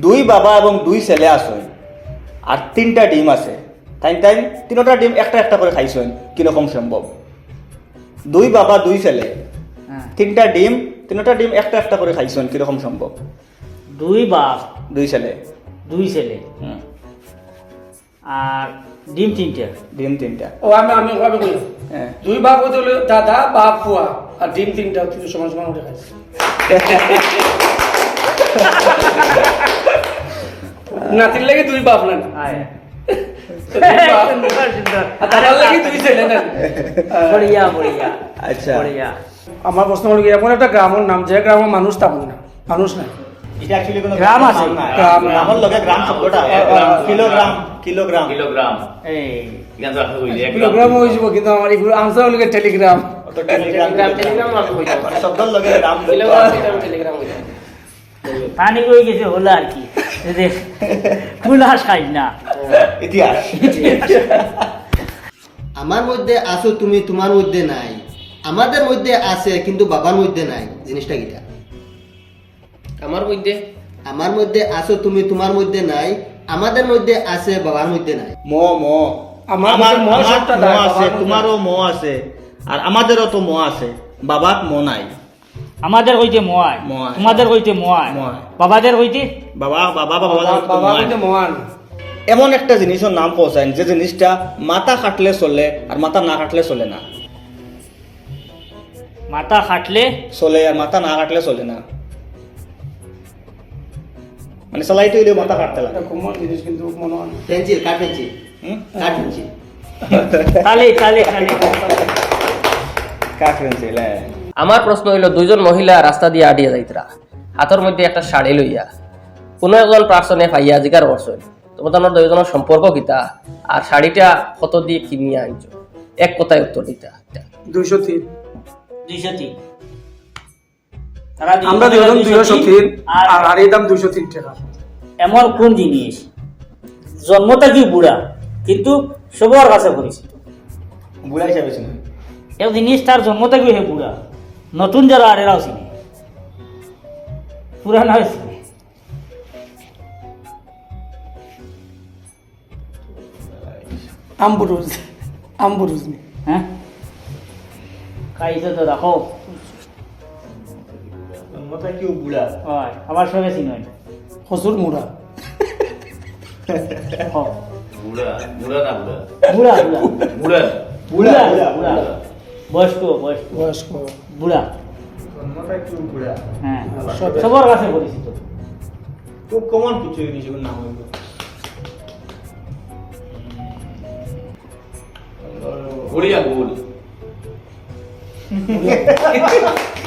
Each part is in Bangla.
দুই বাবা এবং দুই ছেলে আছে আর তিনটা ডিম আছে। তাই তাই তিনটা ডিম একটা একটা করে খাইছেন। কীরকম সম্ভব? দুই বাবা দুই ছেলে। হ্যাঁ। তিনটা ডিম তিনটা ডিম একটা একটা করে খাইছেন। কীরকম সম্ভব? দুই বাপ দুই ছেলে। দুই ছেলে। হুম, আর ডিম তিনটে। ডিম তিনটা। ও আমি আমি আমি কই? হ্যাঁ। দুই বাপ হতে হলে দাদা বাপ ফুয়া আর ডিম তিনটা তিন সমান সমান উঠে খাইছে। নাতির লাগে দুই বাপ না আচ্ছা। আমার প্রশ্ন হল এমন একটা নাম যে গ্রামের মানুষ না। মানুষ না যাব কিন্তু টেলিগ্রাম। পানি কই গেছে? হলো আর কি। যে খাই না। ইতিহাস। আমার মধ্যে আছো তুমি তোমার মধ্যে নাই। আমাদের মধ্যে আছে কিন্তু বাবার মধ্যে নাই। জিনিসটা কিটা? আমার মধ্যে? আমার মধ্যে আছো তুমি তোমার মধ্যে নাই। আমাদের মধ্যে আছে বাবার মধ্যে নাই। ম ম। আমার ম আছে তোমারও ম আছে। আর আমাদেরও তো ম আছে। বাবার ম নাই। আমাদের কইতে মোয়ায় মোয়ায়। তোমাদের কইতে মোয়ায় মোয়ায়। বাবাদের কইতে বাবা বাবা বাবা কিন্তু মহান এমন একটা জিনিসের নাম পৌঁছায় যে জিনিসটা মাথা কাটলে চলে আর মাথা না কাটলে চলে না। মাথা খাটলে? চলে আর মাথা না কাটলে চলে না। মানে চালাইতে হইলে মাথা কাটতে লাগে। এটা কমন জিনিস কিন্তু মনে হয় পেন্সিল কাঠ পেন্সিল হুম? কাঠ পেন্সিল তালে তালে আমার প্রশ্ন হইল দুইজন মহিলা রাস্তা দিয়ে আডিয়া যাইতরা হাতের মধ্যে একটা শাড়ি লইয়া কোনো একজন পার্সনে পাইয়া জিকার করছেন তোমাদের দুইজনের সম্পর্ক কিতা আর শাড়িটা কত দিয়ে কিনিয়া আনছো এক কথায় উত্তর দিতা দুইশো তিন দুইশো তিন আমরা দুজন দুইশো তিন আর হাড়ির দাম দুইশো তিন টাকা এমন কোন জিনিস জন্ম থেকে বুড়া কিন্তু সবার কাছে পরিচিত বুড়া হিসাবে এই জিনিস তার জন্ম থেকে হে পুরা। নতুন যারা আর এরাও চিনি। পুরা না চিনি। আম্বুরুজ আম্বুরুজ হ্যাঁ? খাইছে তো দেখো। মতা বুড়া হয় আবার সঙ্গে হসুর মুড়া। বুড়া বুড়া না বুড়া বুড়া বুড়া বুড়া বুড়া বুড়া বয়স্ক বয়স্ক। বয়স্ক। বুড়া। হ্যাঁ। সবার কাছে পরিচিত। খুব কমন কিছু এগুলোর নাম হইল। গুল।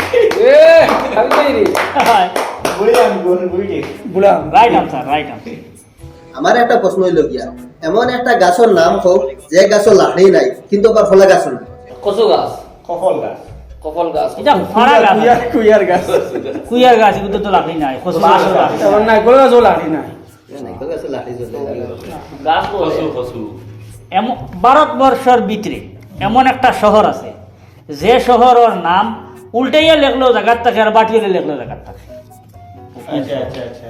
আমার একটা প্রশ্ন হইল গিয়া। এমন একটা গাছের নাম হোক যে গাছও লাড়ি নাই কিন্তু আবার ফলা গাছ নাই। কচু গাছ। কফল গাছ। কপল গাছ। এটা ফাড়া গাছ। কুইয়ার কুইয়ার গাছ। কুইয়ার গাছ এগুলো তো লাভই নাই কচু ভারতবর্ষের ভিতরে এমন একটা শহর আছে যে শহরের নাম উল্টাইয়া লেখলেও জায়গার থাকে আর বাটিয়ে লেখলেও জায়গার থাকে। আচ্ছা আচ্ছা আচ্ছা।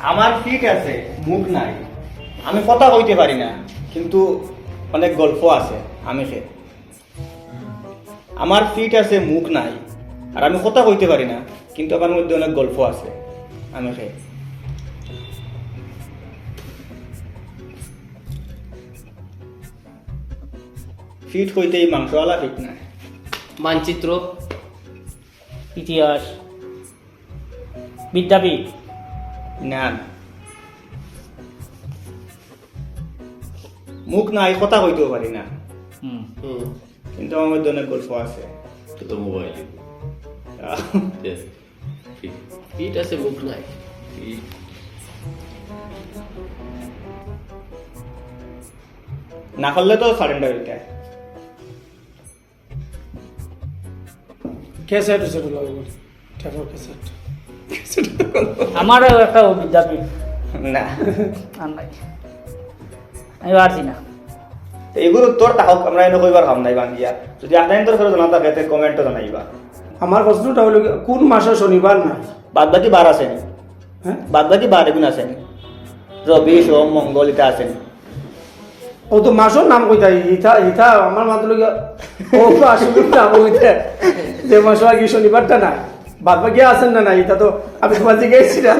আমার ফিট আছে, মুখ নাই। আমি কথা কইতে পারি না, কিন্তু অনেক গল্প আছে, আমি সে। আমার ফিট আছে, মুখ নাই, আর আমি কথা কইতে পারি না, কিন্তু আমার মধ্যে অনেক গল্প আছে, আমি সে। ফিট হইতেই মাংসওয়ালা ফিট নাই। মানচিত্র, ইতিহাস, বিদ্যাপীঠ। না মুখ নাই কথা কইতেও পারি না। হুম। হুম। কিন্তু আমার মধ্যে অনেক গল্প আছে। তো তো মোবাইল ফিট। আছে মুখ নাই। না করলে তো সারেন্ডার হইতে ক্যাসেট সেট লাগবে ঠেকর ক্যাসেট আমারও একটা বিদ্যাপীঠ না। আর নাই। আমি পারছি না। তো এগুলো তোর তাহক আমরা এনে কইবার কাম নাই বাঙ্গিয়া। যদি আপনার তোর ফেরত জানা থাকে তে কমেন্টও জানাইবা। আমার প্রশ্নটা হলো কোন মাসে শনিবার নাই বাদ বাকি বার আসেনি। হ্যাঁ? বাদ বাকি বার এগুলো আসেনি। রবি সোম মঙ্গল এটা আসেনি। ও তো মাসের নাম কইতা ইথা ইথা আমার মাত্র ও তো আসলে নাম কইতা। যে মাস আগে শনিবারটা না বাদ বাকি আছেন না না এটা তো আমি তোমার দিকে এসেছিলাম।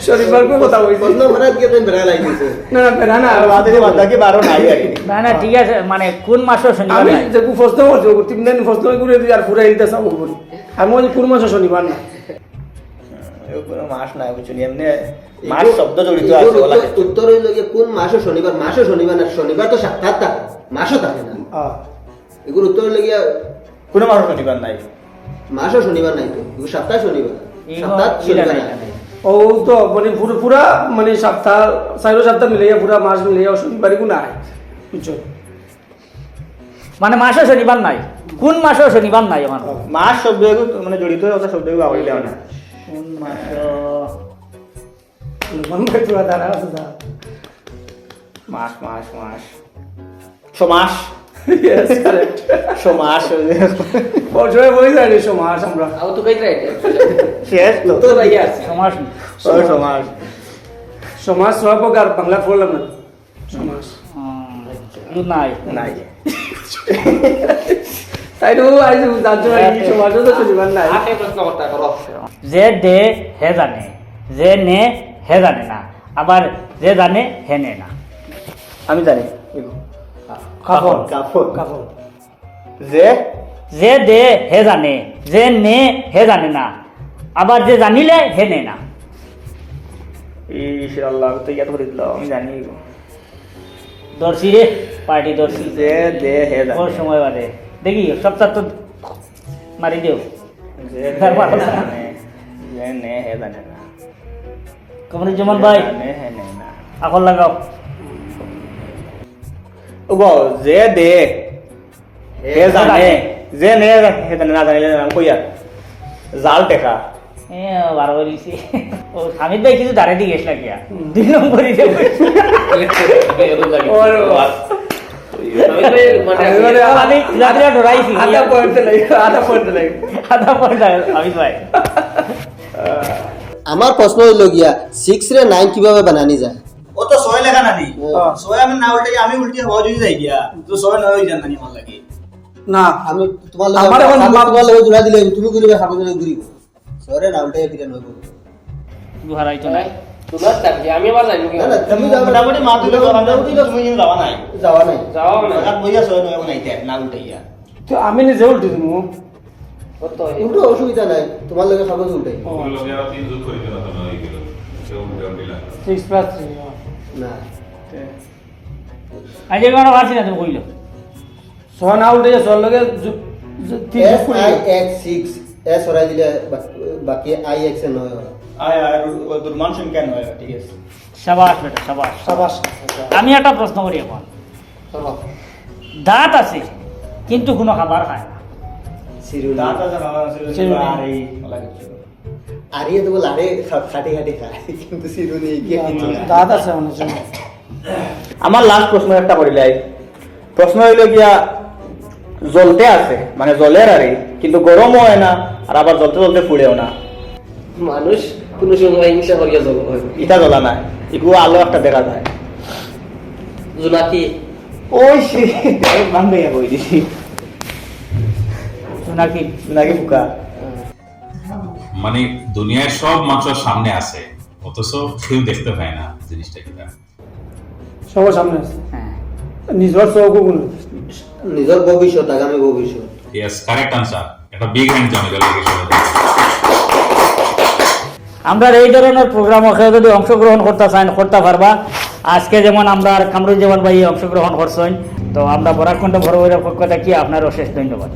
শনিবার কথা গিয়ে তুমি বেড়া লাগিয়েছে না না বেড়া না। আর বাদ নাই না না ঠিক আছে মানে কোন মাসও শনিবার আমি নাই? যে প্রশ্ন করছি তিন দিন প্রশ্ন করে দিই আর পুরা সব করি আমি কোন মাসে শনিবার না কোনো মাস নাই বুঝছি এমনি মাস শব্দ জড়িত আছে বলা উত্তর- হইল গিয়ে কোন মাসে শনিবার মাসে শনিবার না শনিবার তো সপ্তাহ থাকে মাসও থাকে না। এগুলো উত্তর হইল গিয়া কোনো মাস শনিবার নাই। মাসও শনিবার নাই তো সপ্তাহ শনিবার। সপ্তাহ শনিবার। ও তো মানে পুরো পুরা মানে সপ্তাহ চারো সপ্তাহ মিলাইয়া পুরা মাস মিলাইয়া শনিবার কোনো নাই বুঝছ? মানে মাসও শনিবার নাই। কোন মাসও শনিবার নাই আমার? মাস শব্দ মানে জড়িত আছে শব্দ এগুলো আওয়াইলে না। কোন মন দাঁড়া মাস মাস মাস। সমাস Yes, correct. সমাস যায় রে আমরা। আও তো কইতে শেষ তো। সমাস। সমাস। সব বাংলা পড়লাম না নাই। নাই। তাই তো আইজ জানছো এই সমাজও তো শনিবার নাই। আকে প্রশ্ন করতে করো যে দে হে জানে। যে নে হে জানে না। আবার যে জানে হে নে না। আমি জানি। কাপড় কাপড় কাপড় যে? যে দে হে জানে। যে নে হে জানে না। আবার যে জানিলে হে নে না। ইস আল্লাহ তো ইয়াত করে দিল আমি জানি। দর্শি রে পার্টি দর্শি। যে দে হে জানে। ওর সময় বাদে। দেখি সপ্তাহ তো মারি দিও। যে নে হে জানে না। কমরুজ্জামান ভাই। জানে হে নে না। আকল লাগাও। যে দে হে জানে যে নে হে জানে না জানিলে নাম কইয়া জাল টেকা এ বারো বলিছি ও স্বামীর ভাই কিছু দাঁড়িয়ে দিয়ে গেছিল কিয়া দুই নম্বরই মানে আমার প্রশ্ন হইল গিয়া সিক্স রে নাইন কীভাবে বানানি যায় তো ছয় লেখা নানি হ্যাঁ। ছয় আমি না উল্টে আমি উল্টে হওয়া যদি যাই গিয়া তো ছয় নয় হয়ে যান নানি আমার লাগে। না আমি তোমার আমার এখন তোমার লগে জোড়া দিলে তুমি কইলে সামনে জোড়া ঘুরিব। সরে না উল্টে ফিরে নইব দুহারাইতো নাই। তোমার থাকি আমি আবার জানি কি? না না তুমি যাও। মোটামুটি মা মোটামুটি তুমি যাওয়া নাই। যাওয়া নাই। যাও না জায়গা বইয়া ছয় নয় নাইতে না উল্টে তো আমি নিজে উল্টে অসুবিধা নাই তোমার লগে সামনে উল্টে সিক্স প্লাস থ্রি না। আজ কেন পারছি না তুমি কইলো। ছয় না উল্টে ছয় লগে S I X six S হরাই দিলে বাক- আই এক্স এ নয় হয়। আয় আয় দুর্মান সংখ্যা নয় ঠিক আছে। সাবাস বেটা সাবাস। সাবাস। আমি একটা প্রশ্ন করি এখন। দাঁত আছে কিন্তু কোনো খাবার খায় না। দাঁত আছে বাবা আছে। আর এই লাগে আরিয়ে তো লাড়ে খাটি খাটি খায় কিন্তু সিরুনি গিয়ে কিছু না। দাঁত আছে জন আমার লাস্ট প্রশ্ন একটা করিলাই প্রশ্ন হইল গিয়া জ্বলতে আছে মানে জলের আরে কিন্তু গরম হয় না আর আবার জ্বলতে জ্বলতে পুড়েও না। মানুষ কোনো সময় হিংসা করিয়া হয় ইটা জ্বলা না এগুলো আলো একটা দেখা যায়। জোনাকি ওই সে মান ভাইয়া কই দিছি? নাকি নাকি ফুকা? মানে দুনিয়ার সব মানুষের সামনে আছে। অথচ কেউ দেখতে পায় না জিনিসটা কিনা। সবার সামনে আছে। হ্যাঁ। নিজের চৌকো নিজের ভবিষ্যৎ আগামী ভবিষ্যৎ। ইয়েস কারেক্ট আনসার একটা বিগ হ্যান্ড জানি লাগে আমরা এই ধরনের প্রোগ্রাম যদি অংশগ্রহণ করতে চান করতে পারবা। আজকে যেমন আমরা কামরুজ্জামান ভাই অংশগ্রহণ করছেন তো আমরা বরাকণ্ঠ বড় পক্ষ থেকে আপনার অশেষ ধন্যবাদ।